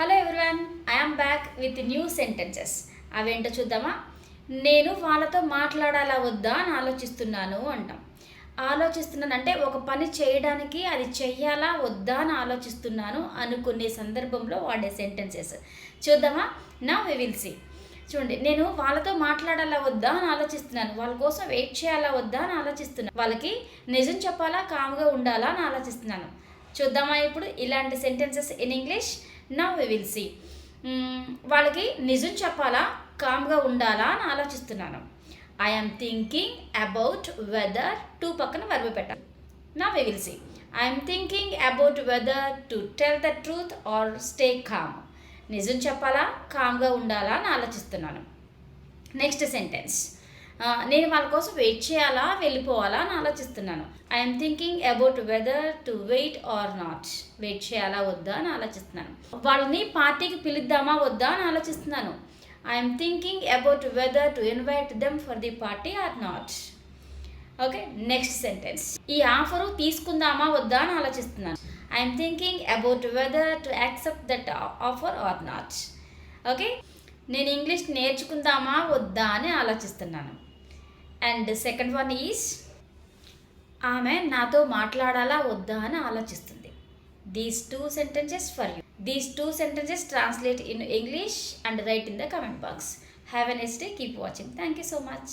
Hello everyone I'm back with new sentences అవేంటో చూద్దామా? నేను వాళ్ళతో మాట్లాడాలా వద్దా అని ఆలోచిస్తున్నాను అంటాం. ఆలోచిస్తున్నాను అంటే ఒక పని చేయడానికి అది చెయ్యాలా వద్దా అని ఆలోచిస్తున్నాను అనుకునే సందర్భంలో వాడే సెంటెన్సెస్ చూద్దామా? నా వి విల్ సీ చూడండి నేను వాళ్ళతో మాట్లాడాలా వద్దా అని ఆలోచిస్తున్నాను. వాళ్ళ కోసం వెయిట్ చేయాలా వద్దా అని ఆలోచిస్తున్నాను. వాళ్ళకి నిజం చెప్పాలా కామ్గా ఉండాలా అని ఆలోచిస్తున్నాను. చూద్దామా ఇప్పుడు ఇలాంటి సెంటెన్సెస్ ఇన్ ఇంగ్లీష్ నా వి విల్ సీ వాళ్ళకి నిజం చెప్పాలా? కామ్గా ఉండాలా అని ఆలోచిస్తున్నాను. I'm thinking about whether to పక్కన వర్బ్ పెట్టాలి. నా we will see I'm thinking about whether to tell the truth or stay calm నిజం చెప్పాలా? కామ్గా ఉండాలా అని ఆలోచిస్తున్నాను. నెక్స్ట్ సెంటెన్స్ నేను వాళ్ళ కోసం వెయిట్ చేయాలా వెళ్ళిపోవాలా అని ఆలోచిస్తున్నాను. I'm thinking about whether to wait or not wait చేయాలా వద్దా అని ఆలోచిస్తున్నాను. వాళ్ళని పార్టీకి పిలుద్దామా వద్దా అని ఆలోచిస్తున్నాను. I'm thinking about whether to invite them for the party or not okay next sentence ఈ ఆఫరు తీసుకుందామా వద్దా అని ఆలోచిస్తున్నాను. I'm thinking about whether to accept that offer or not okay నేను ఇంగ్లీష్ నేర్చుకుందామా వద్దా అని ఆలోచిస్తున్నాను. అండ్ సెకండ్ వన్ ఈజ్ ఆమె నాతో మాట్లాడాలా వద్దా అని ఆలోచిస్తుంది. These two sentences for you these two sentences translate in English and write in the comment box have a next day keep watching thank you so much